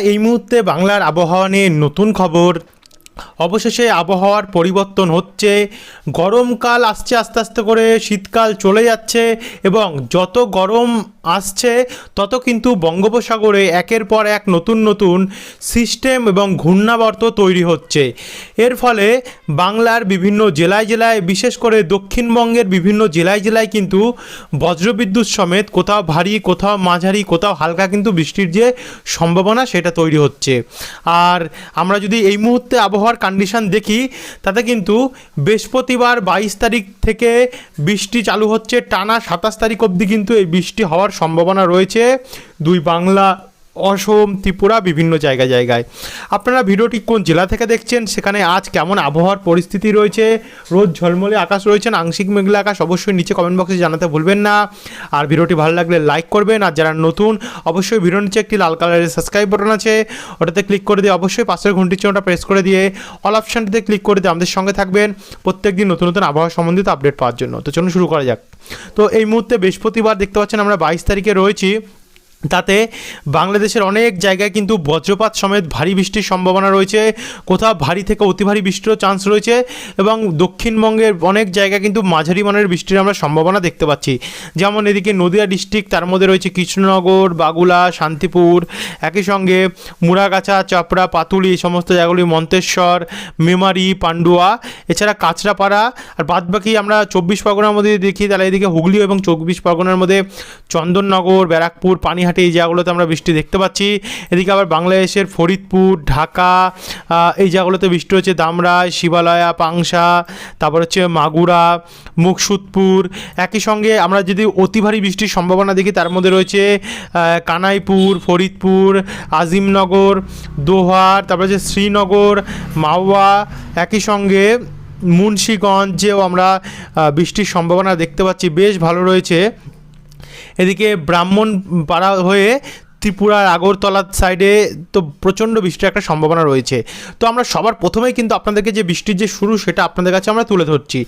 এই মুহূর্তে বাংলার আবহাওয়া নিয়ে নতুন খবর। অবশেষে আবহাওয়ার পরিবর্তন হচ্ছে। গরমকাল আসছে, আস্তে আস্তে করে শীতকাল চলে যাচ্ছে এবং যত গরম আসছে, তত কিন্তু বঙ্গোপসাগরে একের পর এক নতুন নতুন সিস্টেম এবং ঘূর্ণাবর্ত তৈরি হচ্ছে। এর ফলে বাংলার বিভিন্ন জেলায় জেলায়, বিশেষ করে দক্ষিণবঙ্গের বিভিন্ন জেলায় জেলায় কিন্তু বজ্রবিদ্যুৎ সমেত কোথাও ভারী, কোথাও মাঝারি, কোথাও হালকা কিন্তু বৃষ্টির যে সম্ভাবনা সেটা তৈরি হচ্ছে। আর আমরা যদি এই মুহূর্তে আবহাওয়ার কন্ডিশান দেখি, তাতে কিন্তু বৃহস্পতিবার বাইশ তারিখ থেকে বৃষ্টি চালু হচ্ছে। টানা সাতাশ তারিখ অবধি কিন্তু এই বৃষ্টি হওয়ার সম্ভাবনা রয়েছে। দুই বাংলা অসম, ত্রিপুরা, বিভিন্ন জায়গা জায়গায়। আপনারা ভিডিওটি কোন জেলা থেকে দেখছেন, সেখানে আজ কেমন আবহাওয়ার পরিস্থিতি রয়েছে, রোদ ঝলমলে আকাশ রয়েছেন আংশিক মেঘলা আকাশ, অবশ্যই নিচে কমেন্ট বক্সে জানাতে ভুলবেন না। আর ভিডিওটি ভালো লাগলে লাইক করবেন, আর যারা নতুন, অবশ্যই ভিডিওর নিচে একটি লাল কালারের সাবস্ক্রাইব বাটন আছে, ওটাতে ক্লিক করে দিয়ে অবশ্যই পাশের ঘন্টির চিহ্নটা প্রেস করে দিয়ে অল অপশানটিতে ক্লিক করে দিয়ে আমাদের সঙ্গে থাকবেন প্রত্যেক দিন নতুন নতুন আবহাওয়া সম্বন্ধিত আপডেট পাওয়ার জন্য। তো চলুন শুরু করা যাক। তো এই মুহূর্তে বৃহস্পতিবার দেখতে পাচ্ছেন আমরা বাইশ তারিখে রয়েছি। তাতে বাংলাদেশের অনেক জায়গায় কিন্তু বজ্রপাত সমেত ভারী বৃষ্টির সম্ভাবনা রয়েছে। কোথাও ভারী থেকে অতি ভারী বৃষ্টিরও চান্স রয়েছে এবং দক্ষিণবঙ্গের অনেক জায়গায় কিন্তু মাঝারি মানের বৃষ্টির আমরা সম্ভাবনা দেখতে পাচ্ছি। যেমন এদিকে নদিয়া ডিস্ট্রিক্ট তার মধ্যে রয়েছে কৃষ্ণনগর বাগুলা শান্তিপুর। একই সঙ্গে মুড়াগাছা, চাপড়া, পাতুলি এই সমস্ত জায়গাগুলি মন্তেশ্বর, মেমারি, পান্ডুয়া, এছাড়া কাঁচরাপাড়া আর বাদবাকি আমরা চব্বিশ পরগনার মধ্যে দেখি তাহলে এদিকে হুগলি এবং চব্বিশ পরগনার মধ্যে চন্দননগর, ব্যারাকপুর পানিহাটি এই জায়গাগুলোতে আমরা বৃষ্টি দেখতে পাচ্ছি। এদিকে আবার বাংলাদেশের ফরিদপুর, ঢাকা এই জায়গাগুলোতে বৃষ্টি হচ্ছে। দামরায় শিবালয়া, পাংশা, তারপর হচ্ছে মাগুরা, মুকসুদপুর। একই সঙ্গে আমরা যদি অতি ভারী বৃষ্টির সম্ভাবনা দেখি, তার মধ্যে রয়েছে কানাইপুর, ফরিদপুর, আজিমনগর, দোহার, তারপর হচ্ছে শ্রীনগর, মাওয়া। একই সঙ্গে মুন্সীগঞ্জেও আমরা বৃষ্টির সম্ভাবনা দেখতে পাচ্ছি। বেশ ভালো রয়েছে। এদিকে ব্রাহ্মণ পাড়া হয়ে ত্রিপুরার আগরতলার সাইডে তো প্রচণ্ড বৃষ্টির একটা সম্ভাবনা রয়েছে। তো আমরা সবার প্রথমেই কিন্তু আপনাদেরকে যে বৃষ্টির যে শুরু সেটা আপনাদের কাছে আমরা তুলে ধরছি।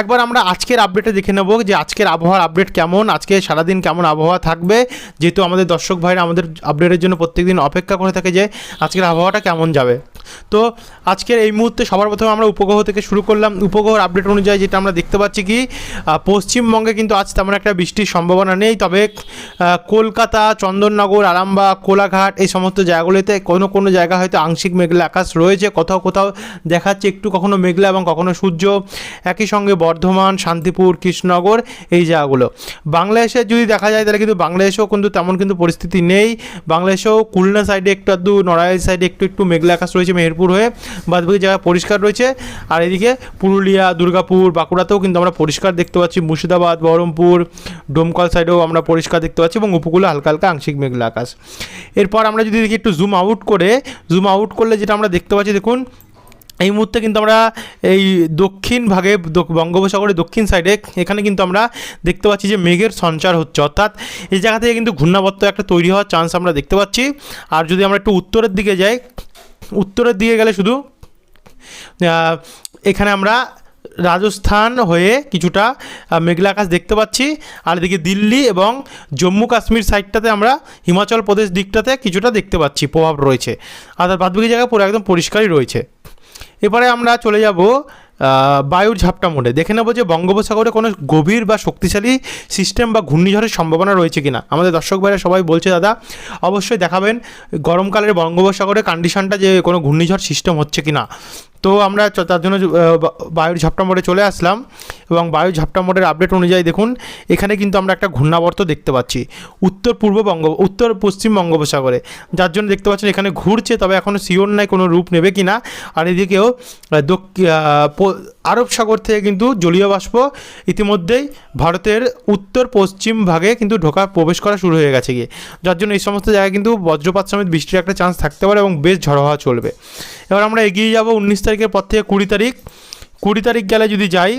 একবার আমরা আজকের আপডেটে দেখে নেব যে আজকের আবহাওয়ার আপডেট কেমন, আজকে সারাদিন কেমন আবহাওয়া থাকবে। যেহেতু আমাদের দর্শক ভাইরা আমাদের আপডেটের জন্য প্রত্যেকদিন অপেক্ষা করে থাকে যে আজকের আবহাওয়াটা কেমন যাবে। তো আজকের এই মুহূর্তে সবার প্রথমে আমরা উপগ্রহ থেকে শুরু করলাম। উপগ্রহর আপডেট অনুযায়ী যেটা আমরা দেখতে পাচ্ছি কি পশ্চিমবঙ্গে কিন্তু আজ তেমন একটা বৃষ্টির সম্ভাবনা নেই, তবে কলকাতা, চন্দননগর, আরামবাগ, কোলাঘাট এই সমস্ত জায়গাগুলিতে কোনো কোনো জায়গা হয়তো আংশিক মেঘলা আকাশ রয়েছে, কোথাও কোথাও দেখাচ্ছে একটু কখনো মেঘলা এবং কখনো সূর্য। একই সঙ্গে বর্ধমান, শান্তিপুর, কৃষ্ণনগর এই জায়গাগুলো। বাংলাদেশে যদি দেখা যায় তাহলে কিন্তু বাংলাদেশেও কিন্তু তেমন কিন্তু পরিস্থিতি নেই। বাংলাদেশেও খুলনা সাইডে একটু আধটু, নড়াইল সাইডে একটু একটু মেঘলা আকাশ রয়েছে মেহেরপুর হয়ে বাদবাকি জায়গা পরিষ্কার রয়েছে। আর এদিকে পুরুলিয়া, দুর্গাপুর, বাঁকুড়াতেও কিন্তু আমরা পরিষ্কার দেখতে পাচ্ছি। মুর্শিদাবাদ, বহরমপুর, ডোমকল সাইডেও আমরা পরিষ্কার দেখতে পাচ্ছি এবং উপকূলে হালকা হালকা আংশিক মেঘলা আকাশ। এরপর আমরা যদি দেখি একটু জুম আউট করে জুম আউট করলে যেটা আমরা দেখতে পাচ্ছি, দেখুন, এই মুহূর্তে কিন্তু আমরা এই দক্ষিণ ভাগে বঙ্গোপসাগরের দক্ষিণ সাইডে এখানে কিন্তু আমরা দেখতে পাচ্ছি যে মেঘের সঞ্চার হচ্ছে। অর্থাৎ এই জায়গা থেকে কিন্তু ঘূর্ণাবর্ত একটা তৈরি হওয়ার চান্স আমরা দেখতে পাচ্ছি। আর যদি আমরা একটু উত্তরের দিকে যাই উত্তরের দিকে গেলে শুধু এখানে আমরা রাজস্থান হয়ে কিছুটা মেঘলা আকাশ দেখতে পাচ্ছি। আর এদিকে দিল্লি এবং জম্মু কাশ্মীর সাইডটাতে আমরা হিমাচল প্রদেশ দিকটাতে কিছুটা দেখতে পাচ্ছি, প্রভাব রয়েছে। আর বাদবাকি জায়গা পুরো একদম পরিষ্কারই রয়েছে। এবারে আমরা চলে যাব বায়ুর ঝাপটা মোডে। দেখে নেব যে বঙ্গোপসাগরে কোনো গভীর বা শক্তিশালী সিস্টেম বা ঘূর্ণিঝড়ের সম্ভাবনা রয়েছে কিনা। আমাদের দর্শক ভাইরা সবাই বলছে, দাদা, অবশ্যই দেখাবেন গরমকালের বঙ্গোপসাগরে কন্ডিশনটা যে কোনো ঘূর্ণিঝড় সিস্টেম হচ্ছে কিনা? তো আমরা তার জন্য বায়ুর ঝাপটা মোডে চলে আসলাম এবং বায়ুর ঝাপটা মোডের আপডেট অনুযায়ী দেখুন, এখানে কিন্তু আমরা একটা ঘূর্ণাবর্ত দেখতে পাচ্ছি। উত্তর পূর্ব বঙ্গ, উত্তর পশ্চিম বঙ্গোপসাগরে। যার জন্য দেখতে পাচ্ছেন এখানে ঘুরছে, তবে এখনও শিওর নাই কোনো রূপ নেবে কিনা। আর এদিকেও আরব সাগর থেকে কিন্তু জলীয় বাষ্প ইতিমধ্যেই ভারতের উত্তর পশ্চিম ভাগে কিন্তু ঢোকা প্রবেশ করা শুরু হয়ে গেছে গিয়ে। যার জন্য এই সমস্ত জায়গায় কিন্তু বজ্রপাত সমেত বৃষ্টির একটা চান্স থাকতে পারে এবং বেশ ঝড় হওয়া চলবে। এবার আমরা এগিয়ে যাব উনিশ তারিখের পর থেকে কুড়ি তারিখ। কুড়ি তারিখ গেলে যদি যাই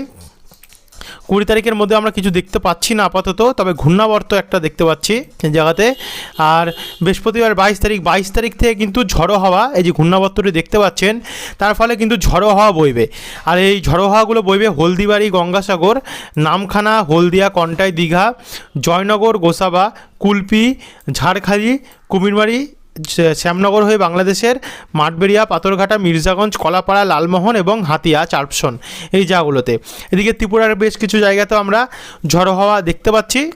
কুড়ি তারিখের মধ্যে আমরা কিছু দেখতে পাচ্ছি না আপাতত, তবে ঘূর্ণাবর্ত একটা দেখতে পাচ্ছি জায়গাতে। আর বৃহস্পতিবার বাইশ তারিখ বাইশ তারিখ থেকে কিন্তু ঝড়ো হাওয়া, এই যে ঘূর্ণাবর্তটি দেখতে পাচ্ছেন, তার ফলে কিন্তু ঝড়ো হাওয়া বইবে। আর এই ঝড়ো হাওয়াগুলো বইবে হলদিবাড়ি, গঙ্গাসাগর, নামখানা, হলদিয়া, কন্টাই, দীঘা, জয়নগর, গোসাবা, কুলপি, ঝাড়খালি কুমিরবাড়ি শ্যামনগর হয়ে বাংলাদেশের মাঠবেড়িয়া, পাথরঘাটা, মির্জাগঞ্জ, কলাপাড়া, লালমোহন এবং হাতিয়া, চার্পসন এই জায়গাগুলোতে। এদিকে ত্রিপুরার বেশ কিছু জায়গাতেও আমরা ঝড়ো হাওয়া দেখতে পাচ্ছি।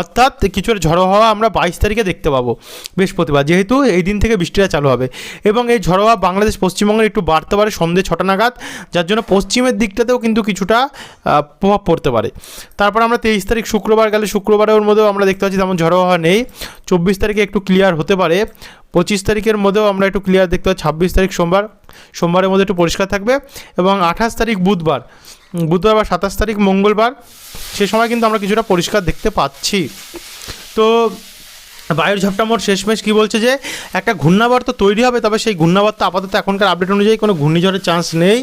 অর্থাৎ কিছু ঝড়ো হাওয়া আমরা বাইশ তারিখে দেখতে পাবো বৃহস্পতিবার, যেহেতু এই দিন থেকে বৃষ্টিটা চালু হবে। এবং এই ঝড়ো হাওয়া বাংলাদেশ পশ্চিমবঙ্গের একটু বাড়তে পারে সন্ধ্যে ছটা নাগাদ, যার জন্য পশ্চিমের দিকটাতেও কিন্তু কিছুটা প্রভাব পড়তে পারে। তারপর আমরা তেইশ তারিখ শুক্রবার গেলে শুক্রবারের মধ্যেও আমরা দেখতে পাচ্ছি তেমন ঝড়ো হাওয়া নেই। চব্বিশ তারিখে একটু ক্লিয়ার হতে পারে। পঁচিশ তারিখের মধ্যেও আমরা একটু ক্লিয়ার দেখতে পাচ্ছি। ছাব্বিশ তারিখ সোমবার, সোমবারের মধ্যে একটু পরিষ্কার থাকবে। এবং আঠাশ তারিখ বুধবার বুধবার সাতাশ তারিখ মঙ্গলবার, সে সময় কিন্তু আমরা কিছুটা পরিষ্কার দেখতে পাচ্ছি। তো বায়ুর ঝাপটা মোট শেষমেশ কী বলছে যে, একটা ঘূর্ণাবর্ত তৈরি হবে, তবে সেই ঘূর্ণাবর্ত আপাতত এখনকার আপডেট অনুযায়ী কোনো ঘূর্ণিঝড়ের চান্স নেই।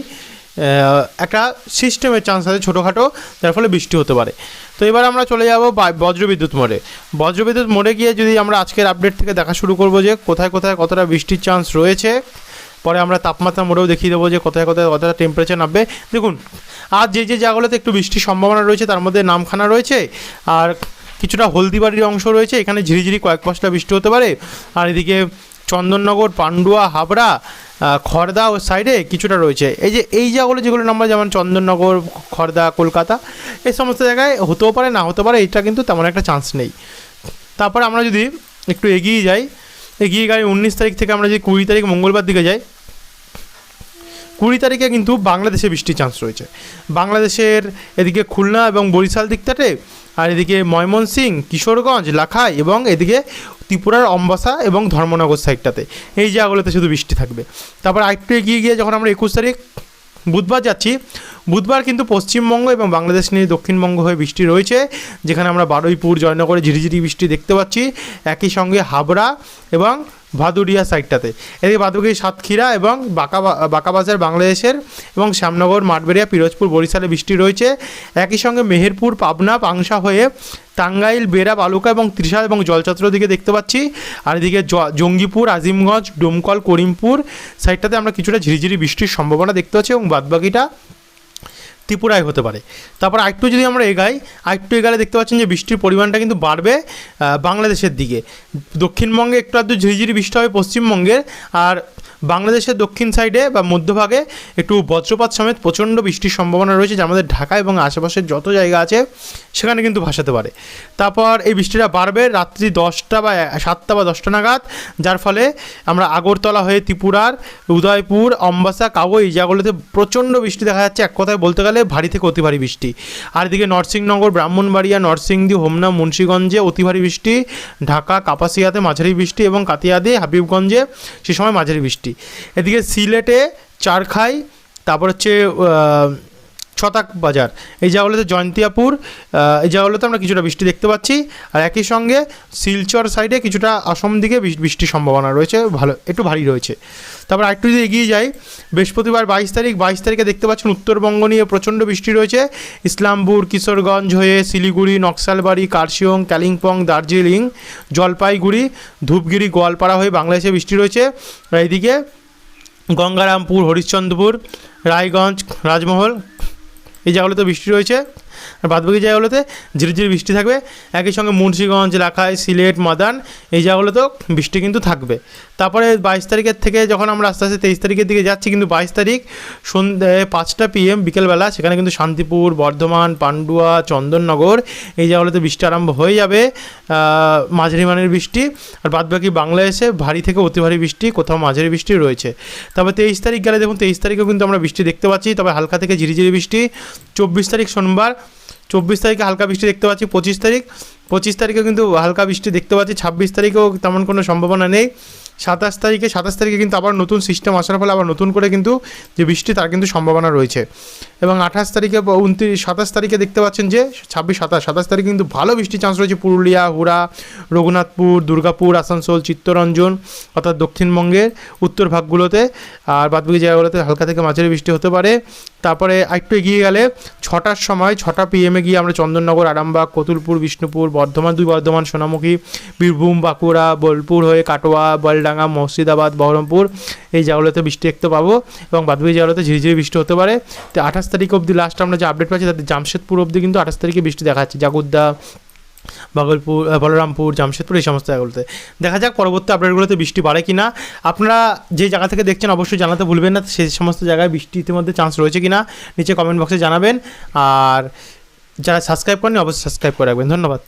একটা সিস্টেমের চান্স আছে ছোটোখাটো, যার ফলে বৃষ্টি হতে পারে। তো এবার আমরা চলে যাব বজ্রবিদ্যুৎ মোড়ে। বজ্রবিদ্যুৎ মোড়ে গিয়ে যদি আমরা আজকের আপডেট থেকে দেখা শুরু করব যে, কোথায় কোথায় কতটা বৃষ্টির চান্স রয়েছে পরে আমরা তাপমাত্রা মোড়েও দেখিয়ে দেবো যে কোথায় কোথায় কতটা টেম্পারেচার নামবে। দেখুন, আর যে যে জায়গাগুলোতে একটু বৃষ্টির সম্ভাবনা রয়েছে, তার মধ্যে নামখানা রয়েছে, আর কিছুটা হলদিবাড়ির অংশ রয়েছে, এখানে ঝিরিঝিরি কয়েক পশলা বৃষ্টি হতে পারে। আর এদিকে চন্দননগর, পান্ডুয়া, হাবড়া খড়দা ও সাইডে কিছুটা রয়েছে। এই যে এই জায়গাগুলো যেগুলো নাম্বার যেমন চন্দননগর খড়দা কলকাতা, এই সমস্ত জায়গায় হতেও পারে, না হতে পারে এটা কিন্তু তেমন একটা চান্স নেই। তারপরে আমরা যদি একটু এগিয়ে যাই এগিয়ে যাই উনিশ তারিখ থেকে আমরা যদি কুড়ি তারিখ মঙ্গলবার দিকে যাই কুড়ি তারিখে কিন্তু বাংলাদেশে বৃষ্টির চান্স রয়েছে। বাংলাদেশের এদিকে খুলনা এবং বরিশাল দিকটাতে, আর এদিকে ময়মনসিং কিশোরগঞ্জ, লাখাই এবং এদিকে ত্রিপুরার অম্বাসা এবং ধর্মনগর সাইডটাতে। এই জায়গাগুলোতে শুধু বৃষ্টি থাকবে। তারপর আরেকটু এগিয়ে গিয়ে যখন আমরা একুশ তারিখ বুধবার যাচ্ছি, বুধবার কিন্তু পশ্চিমবঙ্গ এবং বাংলাদেশ নিয়ে দক্ষিণবঙ্গ হয়ে বৃষ্টি রয়েছে, যেখানে আমরা বারুইপুর, জয়নগরে ঝিরিঝিরি বৃষ্টি দেখতে পাচ্ছি। একই সঙ্গে হাবড়া এবং ভাদুরিয়া সাইডটাতে। এদিকে বাদুগিরি সাতক্ষীরা এবং বাঁকা বাঁকাবাজার বাংলাদেশের এবং শ্যামনগর, মাঠবেড়িয়া, পিরোজপুর, বরিশালে বৃষ্টি রয়েছে। একই সঙ্গে মেহেরপুর, পাবনা, পাংশা হয়ে টাঙ্গাইল, বেড়া, বালুকা এবং ত্রিশাল এবং জলচত্র দিকে দেখতে পাচ্ছি। আর এদিকে জঙ্গিপুর, আজিমগঞ্জ, ডোমকল, করিমপুর সাইডটাতে আমরা কিছুটা ঝিরিঝিরি বৃষ্টির সম্ভাবনা দেখতে পাচ্ছি এবং বাদবাকিটা ত্রিপুরায় হতে পারে। তারপর আরেকটু যদি আমরা এগাই, আরেকটু এগালে দেখতে পাচ্ছেন যে বৃষ্টির পরিমাণটা কিন্তু বাড়বে বাংলাদেশের দিকে। দক্ষিণবঙ্গে একটু আধটু ঝিরিঝিরি বৃষ্টি হবে পশ্চিমবঙ্গের, আর বাংলাদেশের দক্ষিণ সাইডে বা মধ্যভাগে একটু বজ্রপাত সমেত প্রচণ্ড বৃষ্টির সম্ভাবনা রয়েছে, যা আমাদের ঢাকা এবং আশেপাশের যত জায়গা আছে, সেখানে কিন্তু ভাসাতে পারে। তারপর এই বৃষ্টিটা বাড়বে রাত্রি দশটা বা সাতটা বা দশটা নাগাদ, যার ফলে আমরা আগরতলা হয়ে ত্রিপুরার, উদয়পুর, অম্বাসা কাবো এই জায়গাগুলোতে প্রচণ্ড বৃষ্টি দেখা যাচ্ছে। এক কথায় বলতে গেলে ভারী থেকে অতি ভারী বৃষ্টি। আর এদিকে নরসিংনগর ব্রাহ্মণবাড়িয়া, নরসিংদী, হোমনা, মুন্সীগঞ্জে অতি ভারী বৃষ্টি। ঢাকা, কাপাসিয়াতে মাঝারি বৃষ্টি এবং কাতিয়াদে হাবিবগঞ্জে সে সময় মাঝারি বৃষ্টি। এদিকে সিলেটে চারখাই, তারপর হচ্ছে ছতাক বাজার। এই জায়গাগুলোতে জয়ন্তিয়াপুর এই জায়গাগুলোতে আমরা কিছুটা বৃষ্টি দেখতে পাচ্ছি। আর একই সঙ্গে শিলচর সাইডে কিছুটা অসম দিকে বৃষ্টির সম্ভাবনা রয়েছে, ভালো, একটু ভারী রয়েছে। তারপর আরেকটু যদি এগিয়ে যাই, বৃহস্পতিবার বাইশ তারিখ, বাইশ তারিখে দেখতে পাচ্ছেন উত্তরবঙ্গ নিয়ে প্রচণ্ড বৃষ্টি রয়েছে। ইসলামপুর, কিশোরগঞ্জ হয়ে শিলিগুড়ি, নকশালবাড়ি, কার্শিয়ং, কালিম্পং, দার্জিলিং, জলপাইগুড়ি, ধূপগিরি, গোয়ালপাড়া হয়ে বাংলাদেশে বৃষ্টি রয়েছে। এইদিকে গঙ্গারামপুর, হরিশ্চন্দ্রপুর, রায়গঞ্জ, রাজমহল এই জায়গাগুলোতে বৃষ্টি রয়েছে। আর বাদবাকি জায়গাগুলোতে ঝিরিঝিরি বৃষ্টি থাকবে। একই সঙ্গে মুন্সিগঞ্জ লাখাই সিলেট, মাদান, এই জায়গাগুলোতেও বৃষ্টি কিন্তু থাকবে। তারপরে বাইশ তারিখের থেকে যখন আমরা আস্তে আস্তে তেইশ তারিখের দিকে যাচ্ছি, কিন্তু বাইশ তারিখ সন্ধ্যে পাঁচটা পিএম বিকেলবেলা, সেখানে কিন্তু শান্তিপুর, বর্ধমান, পান্ডুয়া, চন্দননগর এই জায়গাগুলোতে বৃষ্টি আরম্ভ হয়ে যাবে মাঝারি মানের বৃষ্টি। আর বাদবাকি বাংলাদেশে ভারী থেকে অতি ভারী বৃষ্টি, কোথাও মাঝারি বৃষ্টি রয়েছে। তবে তেইশ তারিখ গেলে দেখুন, তেইশ তারিখেও কিন্তু আমরা বৃষ্টি দেখতে পাচ্ছি, তবে হালকা থেকে ঝিরিঝিরি বৃষ্টি। চব্বিশ তারিখ সোমবার চব্বিশ তারিখে হালকা বৃষ্টি দেখতে পাচ্ছি, পঁচিশ তারিখ। পঁচিশ তারিখেও কিন্তু হালকা বৃষ্টি দেখতে পাচ্ছি, ছাব্বিশ তারিখেও তেমন কোনো সম্ভাবনা নেই। সাতাশ তারিখে সাতাশ তারিখে কিন্তু আবার নতুন সিস্টেম আসার ফলে আবার নতুন করে কিন্তু যে বৃষ্টি, তার কিন্তু সম্ভাবনা রয়েছে। এবং আঠাশ তারিখে উনত্রিশ, সাতাশ তারিখে দেখতে পাচ্ছেন যে ছাব্বিশ, সাতাশ সাতাশ তারিখে কিন্তু ভালো বৃষ্টির চান্স রয়েছে পুরুলিয়া, হুড়া, রঘুনাথপুর, দুর্গাপুর, আসানসোল, চিত্তরঞ্জন, অর্থাৎ দক্ষিণবঙ্গের উত্তর ভাগগুলোতে। আর বাদবাকি জায়গাগুলোতে হালকা থেকে মাঝারি বৃষ্টি হতে পারে। তারপরে একটু এগিয়ে গেলে ছটার সময়, ছটা পিএমে গিয়ে আমরা চন্দননগর, আরামবাগ, কতুলপুর, বিষ্ণুপুর, বর্ধমান, দুই বর্ধমান, সোনামুখী, বীরভূম, বাঁকুড়া, বোলপুর হয়ে কাটোয়া বলডাঙ্গা মুর্শিদাবাদ বহরমপুর এই জায়গাগুলোতে বৃষ্টি দেখতে পাবো এবং বাদবাকি জায়গাগুলোতে ঝিরিঝিরি বৃষ্টি হতে পারে। তো আঠাশ তারিখ অবধি লাস্ট আমরা যে আপডেট পাচ্ছি তাতে জামশেদপুর অবধি কিন্তু আঠাশ তারিখে বৃষ্টি দেখা যাচ্ছে জাগুদ্দা ভাগলপুর আহ, বলরামপুর জামশেদপুর এই সমস্ত জায়গাগুলোতে। দেখা যাক পরবর্তী আপডেটগুলোতে বৃষ্টি বাড়ে কি না আপনারা যে জায়গা থেকে দেখছেন অবশ্যই জানাতে ভুলবেন না সেই সমস্ত জায়গায় বৃষ্টি ইতিমধ্যে চান্স রয়েছে কি না নিচে কমেন্ট বক্সে জানাবেন। আর যারা সাবস্ক্রাইব করেনি অবশ্যই সাবস্ক্রাইব করে রাখবেন। ধন্যবাদ।